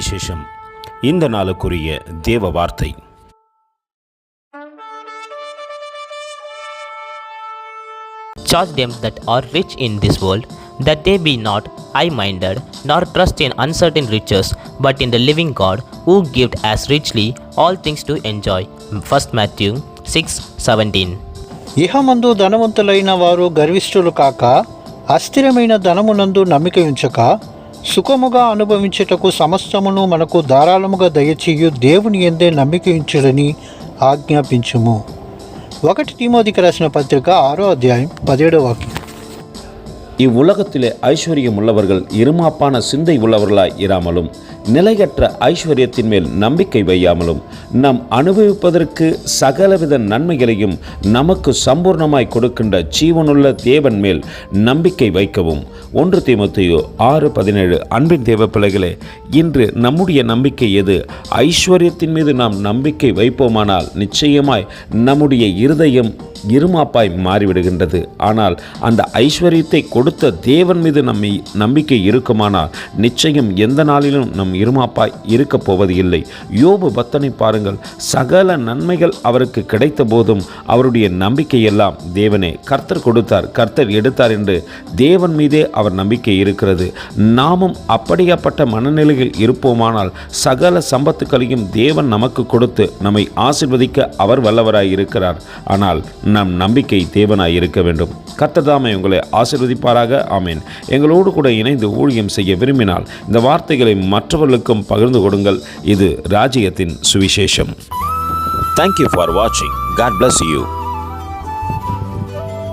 சுவிசேஷம் இந்த நாளுக்குரிய தேவ வார்த்தை Charge them that are rich in this world, that they be not high minded, nor trust in uncertain riches, but in the living God, who giveth as richly all things to enjoy. 1 Matthew 6 17. ఇహమందు ధనవంతులైన వారు గర్విష్ఠులు కాక అస్థిరమైన ధనమునందు నమ్మిక ఉంచక సుఖముగా అనుభవించుటకు సమస్తమును మనకు ధారాళముగా దయచేయు దేవుని ఎందే నమ్మిక ఉంచుడని ఆజ్ఞాపించుము ఒకటి తిమోతికి రాసిన పత్రిక ఆరో అధ్యాయం పదిహేడో వాక్యం இவ்வுலகத்திலே ஐஸ்வர்யம் உள்ளவர்கள் இருமாப்பான சிந்தை உள்ளவர்களாய் இராமலும் நிலையற்ற ஐஸ்வர்யத்தின் மேல் நம்பிக்கை வையாமலும் நாம் அனுபவிப்பதற்கு சகலவித நன்மைகளையும் நமக்கு சம்பூர்ணமாய் கொடுக்கின்ற ஜீவனுள்ள தேவன் மேல் நம்பிக்கை வைக்கவும். ஒன்று தீமத்தையோ ஆறு பதினேழு. அன்பின் தேவ பிள்ளைகளே இன்று நம்முடைய நம்பிக்கை எது? ஐஸ்வர்யத்தின் மீது நாம் நம்பிக்கை வைப்போமானால் நிச்சயமாய் நம்முடைய இருதயம் இருமாப்பாய் மாறிவிடுகின்றது. ஆனால் அந்த ஐஸ்வர்யத்தை கொடுத்த தேவன் மீது நம்மை நம்பிக்கை இருக்குமானால் நிச்சயம் எந்த நாளிலும் நம் இருமாப்பாய் இருக்கப் போவது இல்லை. யோபு பக்தனை பாருங்கள் சகல நன்மைகள் அவருக்கு கிடைத்த போதும் அவருடைய நம்பிக்கையெல்லாம் தேவனே கர்த்தர் கொடுத்தார் கர்த்தர் எடுத்தார் என்று தேவன் மீதே அவர் நம்பிக்கை இருக்கிறது. நாமும் அப்படியாப்பட்ட மனநிலையில் இருப்போமானால் சகல சம்பத்துக்களையும் தேவன் நமக்கு கொடுத்து நம்மை ஆசிர்வதிக்க அவர் வல்லவராய் இருக்கிறார். ஆனால் நம் நம்பிக்கை தேவனாய் இருக்க வேண்டும். கர்த்ததாமை உங்களை ஆசிர்வதிப்பாராக. ஆமேன். எங்களோடு கூட இணைந்து ஊழியம் செய்ய விரும்பினால் இந்த வார்த்தைகளை மற்றவர்களுக்கும் பகிர்ந்து கொடுங்கள். இது ராஜ்யத்தின் சுவிசேஷம். தேங்க்யூ ஃபார் வாட்சிங் காட் பிளஸ் யூ